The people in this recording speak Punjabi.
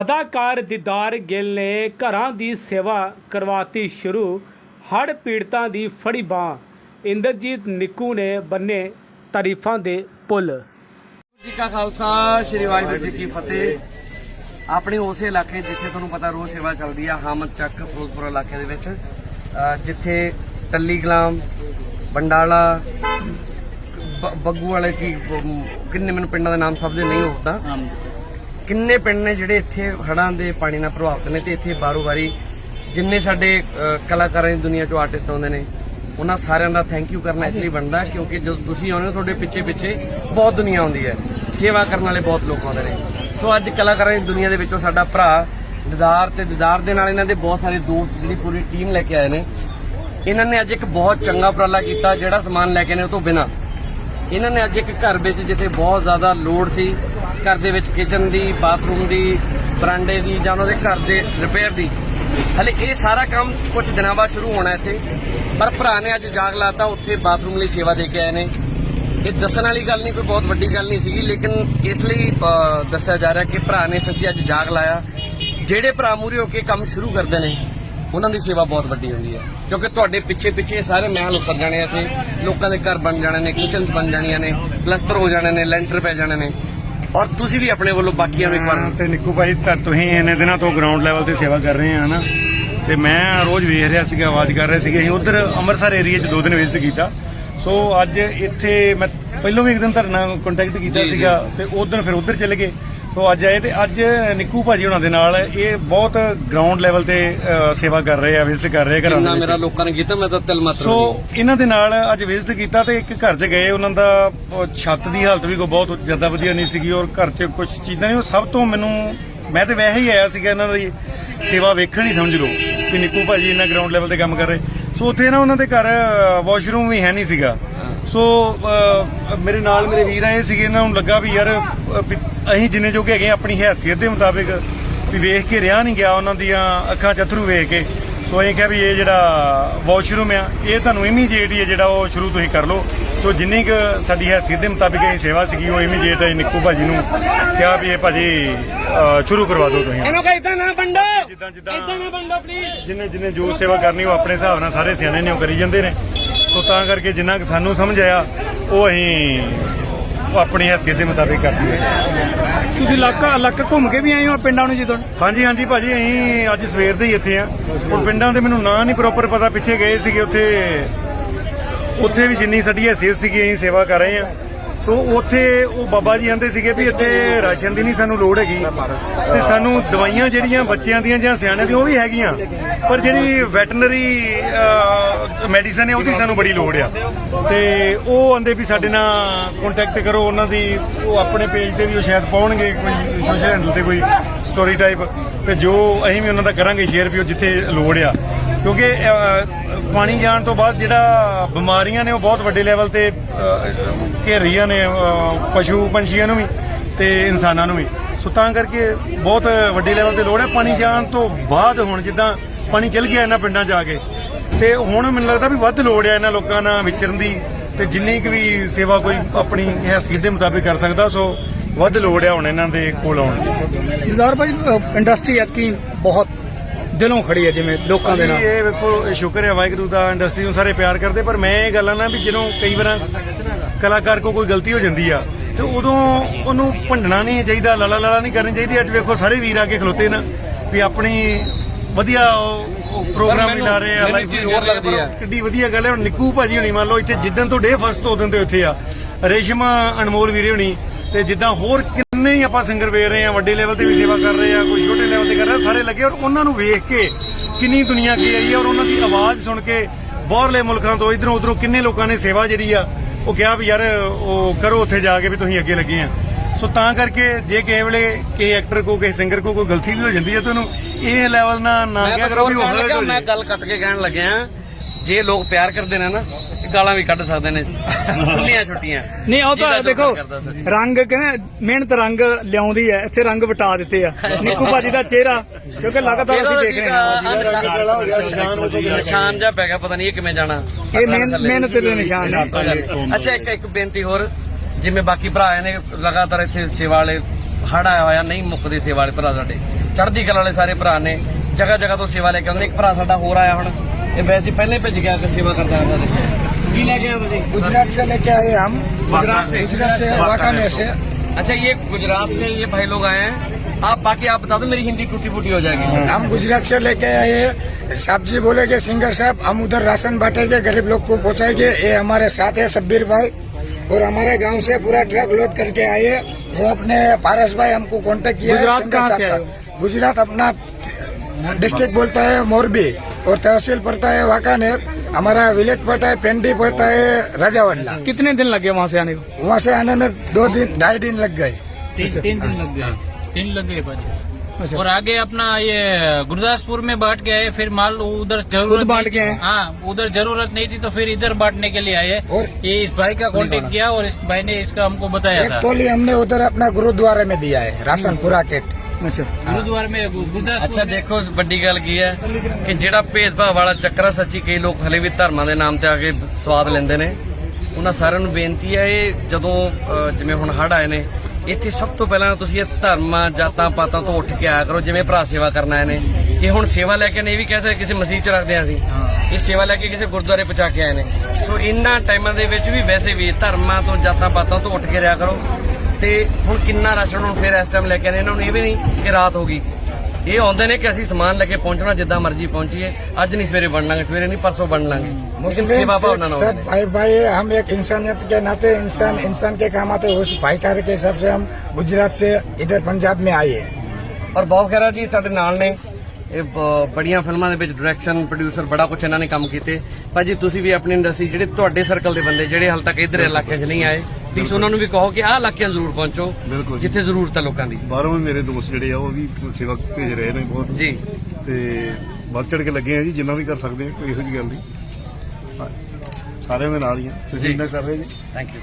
ਅਦਾਕਾਰ ਦੀਦਾਰ ਗਿੱਲ ਨੇ ਘਰਾਂ ਦੀ ਸੇਵਾ ਕਰਵਾਤੀ ਸ਼ੁਰੂ। ਹੜ੍ਹ ਪੀੜਤਾਂ ਦੀ ਫੜੀ ਬਾਂਹ। ਇੰਦਰਜੀਤ ਨਿੱਕੂ ਨੇ ਬੰਨੇ ਤਾਰੀਫਾਂ ਦੇ ਪੁੱਲ। ਜੀ ਕਾ ਖਾਲਸਾ ਸ਼੍ਰੀ ਵਾਹਿਗੁਰੂ ਜੀ ਕੀ ਫਤਿਹ। ਆਪਣੇ ਉਸੇ ਇਲਾਕੇ ਜਿੱਥੇ ਤੁਹਾਨੂੰ ਪਤਾ ਰੋਜ਼ ਸੇਵਾ ਚੱਲਦੀ ਆ ਹਾਮਦ ਚੱਕ ਫਿਰੋਜ਼ਪੁਰ ਇਲਾਕੇ ਦੇ ਵਿੱਚ ਜਿੱਥੇ ਟੱਲੀ ਗਲਾਮ ਬੰਡਾਲਾ ਬੱਗੂ ਵਾਲੇ ਕੀ ਕਿੰਨੇ ਮੈਨੂੰ ਪਿੰਡਾਂ ਦੇ ਨਾਮ ਸਭ ਦੇ ਨਹੀਂ ਹੋਦਾ ਕਿੰਨੇ ਪਿੰਡ ਨੇ ਜਿਹੜੇ ਇੱਥੇ ਹੜ੍ਹਾਂ ਦੇ ਪਾਣੀ ਨਾਲ ਪ੍ਰਭਾਵਿਤ ਨੇ ਤੇ ਇੱਥੇ ਬਾਰੋ ਬਾਰੀ ਜਿੰਨੇ ਸਾਡੇ ਕਲਾਕਾਰਾਂ ਦੀ ਦੁਨੀਆ ਚੋਂ ਆਰਟਿਸਟ ਆਉਂਦੇ ਨੇ, ਉਹਨਾਂ ਸਾਰਿਆਂ ਦਾ ਥੈਂਕ ਯੂ ਕਰਨਾ ਇਸ ਲਈ ਬਣਦਾ ਕਿਉਂਕਿ ਜਦੋਂ ਤੁਸੀਂ ਆਉਂਦੇ ਹੋ, ਤੁਹਾਡੇ ਪਿੱਛੇ ਪਿੱਛੇ ਬਹੁਤ ਦੁਨੀਆ ਆਉਂਦੀ ਹੈ। ਸੇਵਾ ਕਰਨ ਵਾਲੇ ਬਹੁਤ ਲੋਕ ਆਉਂਦੇ ਨੇ। ਸੋ ਅੱਜ ਕਲਾਕਾਰਾਂ ਦੀ ਦੁਨੀਆ ਦੇ ਵਿੱਚੋਂ ਸਾਡਾ ਭਰਾ ਦਿਦਾਰ ਤੇ ਦਿਦਾਰ ਦੇ ਨਾਲ ਇਹਨਾਂ ਦੇ ਬਹੁਤ ਸਾਰੇ ਦੋਸਤ ਜਿਹੜੀ ਪੂਰੀ ਟੀਮ ਲੈ ਕੇ ਆਏ ਨੇ। ਇਹਨਾਂ ਨੇ ਅੱਜ ਇੱਕ ਬਹੁਤ ਚੰਗਾ ਉਪਰਾਲਾ ਕੀਤਾ ਜਿਹੜਾ ਸਮਾਨ ਲੈ ਕੇ ਨੇ ਉਹ ਤੋਂ ਬਿਨਾ। ਇਹਨਾਂ ਨੇ ਅੱਜ ਇੱਕ ਘਰ ਵਿੱਚ ਜਿੱਥੇ ਬਹੁਤ ਜ਼ਿਆਦਾ ਲੋਡ ਸੀ, ਘਰ ਦੇ ਵਿੱਚ ਕਿਚਨ ਦੀ ਬਾਥਰੂਮ ਦੀ, ਬਰਾਂਡੇ ਦੀ ਜਾਂ ਉਹਨਾਂ ਦੇ ਘਰ ਦੇ ਰਿਪੇਅਰ ਦੀ। ਹਲੇ ਇਹ ਸਾਰਾ ਕੰਮ ਕੁਝ ਦਿਨਾਂ ਬਾਅਦ ਸ਼ੁਰੂ ਹੋਣਾ ਇੱਥੇ। ਪਰ ਭਰਾ ਨੇ ਅੱਜ ਜਾਗ ਲਾਤਾ, ਉੱਥੇ ਬਾਥਰੂਮ ਲਈ ਸੇਵਾ ਦੇ ਕੇ ਆਏ ਨੇ। ਇਹ ਦੱਸਣ ਵਾਲੀ ਗੱਲ ਨਹੀਂ, ਕੋਈ ਬਹੁਤ ਵੱਡੀ ਗੱਲ ਨਹੀਂ ਸੀਗੀ, ਲੇਕਿਨ ਇਸ ਲਈ ਦੱਸਿਆ ਜਾ ਰਿਹਾ ਕਿ ਭਰਾ ਨੇ ਸੱਚੀ ਅੱਜ ਜਾਗ ਲਾਇਆ। ਜਿਹੜੇ ਭਰਾ ਮੂਰੇ ਹੋ ਕੇ ਕੰਮ ਸ਼ੁਰੂ ਕਰਦੇ ਨੇ ਉਹਨਾਂ ਦੀ ਸੇਵਾ ਬਹੁਤ ਵੱਡੀ ਹੁੰਦੀ ਹੈ। ਕਿਉਂਕਿ ਤੁਹਾਡੇ ਪਿੱਛੇ ਪਿੱਛੇ ਸਾਰੇ ਮਹਿਲ ਉਸਰ ਜਾਣੇ ਆ ਇੱਥੇ। ਲੋਕਾਂ ਦੇ ਘਰ ਬਣ ਜਾਣੇ ਨੇ ਕਿਚਨਸ ਬਣ ਜਾਣੀਆਂ ਨੇ ਪਲਸਤਰ ਹੋ ਜਾਣੇ ਨੇ ਲੈਂਟਰ ਪੈ ਜਾਣੇ ਨੇ। ਔਰ ਤੁਸੀਂ ਵੀ ਆਪਣੇ ਵੱਲੋਂ ਬਾਕੀਆਂ ਨੂੰ ਇੱਕ ਵਾਰ ਤੇ ਨਿੱਕੂ ਭਾਈ ਤਾਂ ਤੁਸੀਂ ਇੰਨੇ ਦਿਨਾਂ ਤੋਂ ਗਰਾਊਂਡ ਲੈਵਲ ਤੇ ਸੇਵਾ ਕਰ ਰਹੇ ਆ ਨਾ ਤੇ ਮੈਂ ਰੋਜ਼ ਵੇਖ ਰਿਹਾ ਸੀਗਾ ਆਵਾਜ਼ ਕਰ ਰਿਹਾ ਸੀਗਾ। ਅਸੀਂ ਉਧਰ ਅੰਮ੍ਰਿਤਸਰ ਏਰੀਆ 'ਚ ਦੋ ਦਿਨ ਵਿਜ਼ਿਟ ਕੀਤਾ। ਸੋ ਅੱਜ ਇੱਥੇ ਮੈਂ ਪਹਿਲਾਂ ਵੀ ਇੱਕ ਦਿਨ ਤੁਹਾਡੇ ਨਾਲ ਕੰਟੈਕਟ ਕੀਤਾ। ਸੀਗਾ ਤੇ ਉਸ ਦਿਨ ਫਿਰ ਉਧਰ ਚਲੇ ਗਏ। ਸੋ ਅੱਜ ਆਏ ਤੇ ਅੱਜ ਨਿੱਕੂ ਭਾਜੀ ਉਹਨਾਂ ਦੇ ਨਾਲ ਇਹ ਬਹੁਤ ਗਰਾਊਂਡ ਲੈਵਲ ਤੇ ਸੇਵਾ ਕਰ ਰਹੇ ਆ ਵਿਜ਼ਿਟ ਕਰ ਰਹੇ ਆ ਘਰਾਂ ਦੇ ਮੇਰਾ ਲੋਕਾਂ ਨੇ ਕੀਤਾ ਮੈਂ ਤਾਂ ਤਿਲ ਮਾਤਰ ਸੋ ਇਹਨਾਂ ਦੇ ਨਾਲ ਅੱਜ ਵਿਜ਼ਿਟ ਕੀਤਾ ਤੇ ਇੱਕ ਘਰ 'ਚ ਗਏ ਉਹਨਾਂ ਦਾ ਛੱਤ ਦੀ ਹਾਲਤ ਵੀ ਕੋਈ ਬਹੁਤ ਜ਼ਿਆਦਾ ਵਧੀਆ ਨਹੀਂ ਸੀਗੀ ਔਰ ਘਰ 'ਚ ਕੁਝ ਚੀਜ਼ਾਂ ਨਹੀਂ ਉਹ ਸਭ ਤੋਂ ਮੈਨੂੰ ਮੈਂ ਤੇ ਵੈਸੇ ਹੀ ਆਇਆ ਸੀਗਾ ਇਹਨਾਂ ਦੀ ਸੇਵਾ ਵੇਖਣ ਹੀ ਸਮਝ ਲਓ ਕਿ ਨਿੱਕੂ ਭਾਜੀ ਇਹਨਾਂ ਗਰਾਊਂਡ ਲੈਵਲ ਤੇ ਕੰਮ ਕਰ ਰਹੇ। ਸੋ ਉੱਥੇ ਨਾ ਉਹਨਾਂ ਦੇ ਘਰ ਵਾਸ਼ਰੂਮ ਵੀ ਹੈ ਨਹੀਂ ਸੀਗਾ। ਸੋ ਮੇਰੇ ਨਾਲ ਮੇਰੇ ਵੀਰ ਆਏ ਸੀਗੇ ਇਹਨਾਂ ਨੂੰ ਲੱਗਾ ਵੀ ਯਾਰ ਅਸੀਂ ਜਿੰਨੇ ਜੋਗੇ ਹੈਗੇ ਹਾਂ ਆਪਣੀ ਹੈਸੀਅਤ ਦੇ ਮੁਤਾਬਿਕ ਵੀ ਵੇਖ ਕੇ ਰਿਹਾ ਨਹੀਂ ਗਿਆ ਉਹਨਾਂ ਦੀਆਂ ਅੱਖਾਂ 'ਚ ਅਥਰੂ ਵੇਖ ਕੇ। ਸੋ ਇਹ ਕਿਹਾ ਵੀ ਇਹ ਜਿਹੜਾ ਵਾਸ਼ਰੂਮ ਆ ਇਹ ਤੁਹਾਨੂੰ ਇਮੀਡੀਏਟ ਹੀ ਹੈ ਜਿਹੜਾ ਉਹ ਸ਼ੁਰੂ ਤੁਸੀਂ ਕਰ ਲਓ। ਸੋ ਜਿੰਨੀ ਕੁ ਸਾਡੀ ਹੈਸੀਅਤ ਦੇ ਮੁਤਾਬਿਕ ਇਹ ਸੇਵਾ ਸੀਗੀ ਉਹ ਇਮੀਡੀਏਟ ਨਿੱਕੂ ਭਾਜੀ ਨੂੰ ਕਿਹਾ ਵੀ ਇਹ ਭਾਜੀ ਸ਼ੁਰੂ ਕਰਵਾ ਦਿਓ ਤੁਸੀਂ। ਇਹਨੂੰ ਕਹੀ ਨਾ ਬੰਡੋ ਜਿੱਦਾਂ ਜਿੱਦਾਂ ਇਦਾਂ ਨਾ ਬੰਡੋ ਪਲੀਜ਼ ਜਿੰਨੇ ਜਿੰਨੇ ਜੋ ਸੇਵਾ ਕਰਨੀ ਉਹ ਆਪਣੇ ਹਿਸਾਬ ਨਾਲ ਸਾਰੇ ਸਿਆਣੇ ਨੇ ਉਹ ਕਰੀ ਜਾਂਦੇ ਨੇ। ਸੋ ਤਾਂ ਕਰਕੇ ਜਿੰਨਾ ਕੁ ਸਾਨੂੰ ਸਮਝ ਆਇਆ ਉਹ ਅਸੀਂ ਉਹ ਆਪਣੀ ਹੈਸੀਅਤ ਦੇ ਮੁਤਾਬਿਕ ਕਰਦੇ ਹਾਂ। ਤੁਸੀਂ ਇਲਾਕਾ ਇਲਾਕਾ ਘੁੰਮ ਕੇ ਵੀ ਆਏ ਹੋ ਪਿੰਡਾਂ ਨੂੰ ਜਦੋਂ? ਹਾਂਜੀ ਹਾਂਜੀ ਭਾਜੀ ਅਸੀਂ ਅੱਜ ਸਵੇਰ ਦੇ ਹੀ ਇੱਥੇ ਆ ਹੁਣ ਪਿੰਡਾਂ ਦੇ ਮੈਨੂੰ ਨਾਂ ਨਹੀਂ ਪ੍ਰੋਪਰ ਪਤਾ ਪਿੱਛੇ ਗਏ ਸੀਗੇ ਉੱਥੇ ਉੱਥੇ ਵੀ ਜਿੰਨੀ ਸਾਡੀ ਹੈਸੀਅਤ ਸੀਗੀ ਅਸੀਂ ਸੇਵਾ ਕਰ ਰਹੇ ਆ ਸੋ ਉੱਥੇ ਉਹ ਬਾਬਾ ਜੀ ਆਂਦੇ ਸੀਗੇ ਵੀ ਇੱਥੇ ਰਾਸ਼ਨ ਦੀ ਨਹੀਂ ਸਾਨੂੰ ਲੋੜ ਹੈਗੀ। ਤੇ ਸਾਨੂੰ ਦਵਾਈਆਂ ਜਿਹੜੀਆਂ ਬੱਚਿਆਂ ਦੀਆਂ ਜਾਂ ਸਿਆਣਿਆਂ ਦੀਆਂ ਉਹ ਵੀ ਹੈਗੀਆਂ। ਪਰ ਜਿਹੜੀ ਵੈਟਰਨਰੀ ਮੈਡੀਸਨ ਹੈ, ਉਹਦੀ ਸਾਨੂੰ ਬੜੀ ਲੋੜ ਆ। ਤੇ ਉਹ ਆਂਦੇ ਵੀ ਸਾਡੇ ਨਾਲ ਕੰਟੈਕਟ ਕਰੋ, ਉਹਨਾਂ ਦੀ ਉਹ ਆਪਣੇ ਪੇਜ ਤੇ ਵੀ ਉਹ ਸ਼ਾਇਦ ਪਾਉਣਗੇ ਕੋਈ ਸੋਸ਼ਲ ਹੈਂਡਲ ਤੇ ਕੋਈ ਸਟੋਰੀ ਟਾਈਪ ਤੇ ਜੋ ਅਸੀਂ ਵੀ ਉਹਨਾਂ ਦਾ ਕਰਾਂਗੇ ਸ਼ੇਅਰ ਵੀ ਉਹ ਜਿੱਥੇ ਲੋੜ ਆ। ਕਿਉਂਕਿ ਪਾਣੀ ਜਾਣ ਤੋਂ ਬਾਅਦ ਜਿਹੜਾ ਬਿਮਾਰੀਆਂ ਨੇ ਉਹ ਬਹੁਤ ਵੱਡੇ ਲੈਵਲ ਤੇ ਘੇਰ ਰਹੀਆਂ ਨੇ ਪਸ਼ੂ ਪੰਛੀਆਂ ਨੂੰ ਵੀ ਤੇ ਇਨਸਾਨਾਂ ਨੂੰ ਵੀ। ਸੋ ਤਾਂ ਕਰਕੇ ਬਹੁਤ ਵੱਡੇ ਲੈਵਲ ਤੇ ਲੋੜ ਹੈ ਪਾਣੀ ਜਾਣ ਤੋਂ ਬਾਅਦ ਹੁਣ ਜਿੱਦਾਂ ਪਾਣੀ ਚਲ ਗਿਆ ਇਹਨਾਂ ਪਿੰਡਾਂ 'ਚ ਆ ਕੇ। ਤੇ ਹੁਣ ਮੈਨੂੰ ਲੱਗਦਾ ਵੀ ਵੱਧ ਲੋੜ ਹੈ ਇਹਨਾਂ ਲੋਕਾਂ ਨਾਲ ਵਿਚਰਨ ਦੀ ਤੇ ਜਿੰਨੀ ਕੁ ਵੀ ਸੇਵਾ ਕੋਈ ਆਪਣੀ ਹੈਸੀਅਤ ਦੇ ਮੁਤਾਬਿਕ ਕਰ ਸਕਦਾ, ਸੋ ਵੱਧ ਲੋੜ ਹੈ ਹੁਣ ਇਹਨਾਂ ਦੇ ਕੋਲ ਆਉਣ ਦੀ। ਦੀਦਾਰ ਭਾਈ ਇੰਡਸਟਰੀ ਐਤਕੀ ਬਹੁਤ ਦਿਲੋਂ ਖੜੀ ਹੈ ਜਿਵੇਂ ਲੋਕਾਂ ਦੇ ਨਾਲ। ਇਹ ਵੇਖੋ ਇਹ ਸ਼ੁਕਰ ਹੈ ਵਾਹਿਗੁਰੂ ਦਾ ਇੰਡਸਟਰੀ ਨੂੰ ਸਾਰੇ ਪਿਆਰ ਕਰਦੇ ਪਰ ਮੈਂ ਇਹ ਗੱਲਾਂ ਨਾ ਵੀ ਜਦੋਂ ਕਈ ਵਾਰ ਕਲਾਕਾਰ ਕੋ ਕੋਈ ਗਲਤੀ ਹੋ ਜਾਂਦੀ ਆ ਤੇ ਉਦੋਂ ਉਹਨੂੰ ਭੰਡਣਾ ਨਹੀਂ ਚਾਹੀਦਾ ਲਾਲਾ ਲਾਲਾ ਨਹੀਂ ਕਰਨੀ ਚਾਹੀਦੀ। ਅੱਜ ਵੇਖੋ ਸਾਰੇ ਵੀਰ ਆ ਕੇ ਖਲੋਤੇ ਨਾ ਵੀ ਆਪਣੀ ਵਧੀਆ ਪ੍ਰੋਗਰਾਮ ਲਾ ਰਹੇ ਆ live ਚੀਜ਼ ਹੋਰ ਲੱਗਦੀ ਆ। ਕਿੱਡੀ ਵਧੀਆ ਗੱਲ ਹੈ ਹੁਣ ਨਿੱਕੂ ਭਾਜੀ ਹੋਣੀ ਮੰਨ ਲਓ ਇੱਥੇ ਜਿੱਦਣ ਤੋਂ ਡੇ ਫਸਟ ਤੋਂ ਤੇ ਇੱਥੇ ਆ। ਰੇਸ਼ਮ ਅਨਮੋਲ ਵੀਰੇ ਹੋਣੀ ਤੇ ਜਿੱਦਾਂ ਹੋਰ ਕਿੰਨੇ ਹੀ ਆਪਾਂ ਸਿੰਗਰ ਵੇਖ ਰਹੇ ਆ ਵੱਡੇ ਲੈਵਲ ਤੇ ਵੀ ਸੇਵਾ ਕਰ ਰਹੇ ਆ ਕੋਈ ਛੋਟੇ ਲੈਵਲ ਤੇ ਸਾਰੇ ਲੱਗੇ ਔਰ ਉਹਨਾਂ ਨੂੰ ਵੇਖ ਕੇ ਕਿੰਨੀ ਦੁਨੀਆ ਕੀ ਆਈ ਹੈ ਔਰ ਉਹਨਾਂ ਦੀ ਆਵਾਜ਼ ਸੁਣ ਕੇ ਬਾਹਰਲੇ ਮੁਲਕਾਂ ਤੋਂ ਇਧਰੋਂ ਉਧਰੋਂ ਕਿੰਨੇ ਲੋਕਾਂ ਨੇ ਸੇਵਾ ਜਿਹੜੀ ਆ ਉਹ ਕਿਹਾ ਵੀ ਯਾਰ ਉਹ ਕਰੋ ਉੱਥੇ ਜਾ ਕੇ ਵੀ ਤੁਸੀਂ ਅੱਗੇ ਲੱਗੇ ਆ ਸੋ ਤਾਂ ਕਰਕੇ ਜੇ ਕਿਸੇ ਵੇਲੇ ਕਿਸੇ ਐਕਟਰ ਕੋ ਕਿਸੇ ਸਿੰਗਰ ਕੋ ਕੋਈ ਗਲਤੀ ਵੀ ਹੋ ਜਾਂਦੀ ਹੈ ਤਾਂ ਉਹਨੂੰ ਇਹ ਲੈਵਲ ਨਾ ਨਾ ਕਿਹਾ ਕਰੋ ਵੀ ਕਹਿਣ ਉਹ ਲੱਗਿਆ, hurt ਹੋ ਮੈਂ। ਗੱਲ ਕੱਟ ਕੇ ਕਹਿਣ ਲੱਗਿਆ ਜੇ ਲੋਕ ਪਿਆਰ ਕਰਦੇ ਨੇ ਨਾ ਇਹ ਗਾਲਾਂ ਵੀ ਕੱਢ ਸਕਦੇ ਨੇ। ਖੁੱਲੀਆਂ ਛੁੱਟੀਆਂ। ਨਹੀਂ ਉਹ ਤਾਂ ਦੇਖੋ। ਰੰਗ ਕਹਿੰਦੇ ਮਿਹਨਤ ਰੰਗ ਲਿਆਉਂਦੀ ਹੈ ਇੱਥੇ ਰੰਗ ਵਟਾ ਦਿੱਤੇ ਆ। ਨਿੱਕੂ ਭਾਜੀ ਦਾ ਚਿਹਰਾ ਕਿਉਂਕਿ ਲਗਾਤਾਰ ਅਸੀਂ ਦੇਖ ਰਹੇ ਹਾਂ। ਹਾਂ ਨਿਸ਼ਾਨ ਜਾ ਪੈ ਗਿਆ ਪਤਾ ਨਹੀਂ ਇਹ ਕਿਵੇਂ ਜਾਣਾ। ਇਹ ਮਿਹਨ- ਮਿਹਨਤ ਦੇ ਨਿਸ਼ਾਨ ਨੇ ਅੱਛਾ ਇੱਕ ਇੱਕ ਬੇਨਤੀ ਹੋਰ ਜਿਵੇਂ ਬਾਕੀ ਭਰਾ ਆਏ ਨੇ ਲਗਾਤਾਰ ਇੱਥੇ ਸੇਵਾ ਵਾਲੇ ਹੜ ਆਇਆ ਹੋਇਆ ਨਹੀਂ ਮੁੱਕਦੇ ਸੇਵਾ ਵਾਲੇ ਭਰਾ ਸਾਡੇ। ਚੜ੍ਹਦੀ ਕਲਾ ਵਾਲੇ ਸਾਰੇ ਭਰਾ ਨੇ ਜਗ੍ਹਾ ਜਗ੍ਹਾ ਤੋਂ ਸੇਵਾ ਲੈ ਕੇ ਆਉਂਦੇ। ਇੱਕ ਭਰਾ ਸਾਡਾ ਹੋਰ ਆਇਆ ਹੁਣ ਇਹ ਵੈਸੇ ਹੀ ਪਹਿਲੇ ਭੇਜ ਗਿਆ ਕਿ ਸੇਵਾ ਕਰਦਾ ਹੁੰਦਾ ਦੇਖੋ ਕੀ ਲੈ ਕੇ ਆਏ ਤੁਸੀਂ गुजरात से लेके आए हम गुजरात से? गुजरात से वाकानेर से अच्छा ये गुजरात से ये भाई लोग आए हैं आप बाकी आप बता दो मेरी हिंदी टूटी फूटी हो जाएगी हम गुजरात से लेके आए हैं सब्जी बोलेगे सिंगर साहब हम उधर राशन बांटेंगे गरीब लोग को पहुंचाएंगे ये हमारे साथ है शब्बीर भाई और हमारे गांव से पूरा ट्रक लोड करके आए वो अपने पारस भाई हमको कांटेक्ट किया है गुजरात सिंगर कहाँ से साहब आए का। गुजरात अपना डिस्ट्रिक्ट बोलता है मोरबी और तहसील पड़ता है वाकानेर। हमारा विलेज पड़ता है पेंडी पड़ता है राजावल्ला कितने दिन लगे वहाँ से आने को? वहाँ से आने में दो दिन ढाई दिन लग गए। तीन तीन दिन लग गए। तीन लग गए अच्छा। और आगे अपना ये गुरदासपुर में बांट के आए फिर माल उधर ज़रूरत बांट के आए? हाँ उधर ज़रूरत नहीं थी तो फिर इधर बांटने के लिए आए। और ये इस भाई का कांटेक्ट किया और इस भाई ने इसका हमको बताया एक था। हमने उधर अपना गुरुद्वारे में दिया है राशन पूरा किट ਅੱਛਾ। ਦੇਖੋ ਵੱਡੀ ਗੱਲ ਕੀ ਹੈ ਕਿ ਜਿਹੜਾ ਭੇਦਭਾਵ ਵਾਲਾ ਚੱਕਰ ਸੱਚੀ ਕਈ ਲੋਕ ਹਲੇ ਵੀ ਧਰਮਾਂ ਦੇ ਨਾਮ ਤੇ ਆ ਕੇ ਸਵਾਦ ਲੈਂਦੇ ਨੇ। ਉਹਨਾਂ ਸਾਰਿਆਂ ਨੂੰ ਬੇਨਤੀ ਹੈ ਇਹ ਜਦੋਂ ਜਿਵੇਂ ਹੁਣ ਹੜ ਆਏ ਨੇ ਇੱਥੇ ਸਭ ਤੋਂ ਪਹਿਲਾਂ ਤੁਸੀਂ ਇਹ ਧਰਮਾਂ ਜਾਤਾਂ ਪਾਤਾਂ ਤੋਂ ਉੱਠ ਕੇ ਆਇਆ ਕਰੋ ਜਿਵੇਂ ਭਰਾ ਸੇਵਾ ਕਰਨ ਆਏ ਨੇ। ਇਹ ਹੁਣ ਸੇਵਾ ਲੈ ਕੇ ਨਹੀਂ ਵੀ ਕਹਿ ਕਿਸੇ ਮਸੀਹ ਚ ਰੱਖਦੇ ਆਂ ਅਸੀਂ। ਇਹ ਸੇਵਾ ਲੈ ਕੇ ਕਿਸੇ ਗੁਰਦੁਆਰੇ ਪਹੁੰਚਾ ਕੇ ਆਏ ਨੇ। ਸੋ ਇਨ੍ਹਾਂ ਟਾਈਮਾਂ ਦੇ ਵਿੱਚ ਵੀ ਵੈਸੇ ਵੀ ਧਰਮਾਂ ਤੋਂ ਜਾਤਾਂ ਪਾਤਾਂ ਤੋਂ ਉੱਠ ਕੇ ਰਿਹਾ ਕਰੋ। ਤੇ ਹੁਣ ਕਿੰਨਾ ਰਸ਼ ਉਹਨਾਂ ਨੂੰ ਇਸ ਟਾਈਮ ਲੈ ਕੇ ਆਨੇ ਇਹਨਾਂ ਨੂੰ ਇਹ ਵੀ ਨਹੀਂ ਕਿ ਰਾਤ ਹੋ ਗਈ। ਇਹ ਆਉਂਦੇ ਨੇ ਕਿ ਅਸੀਂ ਸਮਾਨ ਲੈ ਕੇ ਪਹੁੰਚਣਾ ਜਿੱਦਾਂ ਮਰਜ਼ੀ ਪਹੁੰਚੀਏ। ਅੱਜ ਨਹੀਂ ਸਵੇਰੇ ਬਣ ਲਾਂਗੇ ਸਵੇਰੇ ਨਹੀਂ ਪਰਸੋਂ ਬਣ ਲਾਂਗੇ। मुस्लिम सेवा भावना ना सब भाई भाई हम एक इंसानियत के नाते इंसान इंसान के काम आते उस भाईचारे के हिसाब से हम गुजरात से इधर पंजाब में आए हैं और बॉब खैरा ਸਾਡੇ ਨਾਲ ਨੇ। ਇਹ ਬੜੀਆਂ ਫਿਲਮਾਂ ਦੇ ਵਿੱਚ ਡਾਇਰੈਕਸ਼ਨ ਪ੍ਰੋਡਿਊਸਰ ਬੜਾ ਕੁਝ ਇਹਨਾਂ ਨੇ ਕੰਮ ਕੀਤੇ। ਭਾਜੀ ਤੁਸੀਂ ਵੀ ਆਪਣੀ ਇੰਡਸਟਰੀ ਜਿਹੜੇ ਤੁਹਾਡੇ ਸਰਕਲ ਦੇ ਬੰਦੇ ਜਿਹੜੇ ਹਾਲ ਤੱਕ ਇਧਰ ਇਲਾਕੇ 'ਚ ਨਹੀਂ ਆਏ ਪਲੀਜ਼ ਉਹਨਾਂ ਨੂੰ ਵੀ ਕਹੋ ਕਿ ਆਹ ਇਲਾਕਿਆਂ ਜ਼ਰੂਰ ਪਹੁੰਚੋ ਬਿਲਕੁਲ ਜੀ। ਜਿੱਥੇ ਜ਼ਰੂਰਤ ਹੈ ਲੋਕਾਂ ਦੀ। ਬਾਹਰੋਂ ਵੀ ਮੇਰੇ ਦੋਸਤ ਜਿਹੜੇ ਆ ਉਹ ਵੀ ਸੇਵਾ ਭੇਜ ਰਹੇ ਨੇ ਬਹੁਤ। ਜੀ। ਤੇ ਵੱਧ ਚੜ ਕੇ ਲੱਗੇ ਆ ਜੀ ਜਿੰਨਾ ਵੀ ਕਰ ਸਕਦੇ ਆ ਕੋਈ ਇਹੋ ਜਿਹੀ ਗੱਲ ਨਹੀਂ। ਸਾਰਿਆਂ ਦੇ ਨਾਲ ਹੀ ਆ। ਜੀ। ਤੁਸੀਂ ਇੰਨਾ ਕਰ ਰਹੇ ਜੀ। Thank you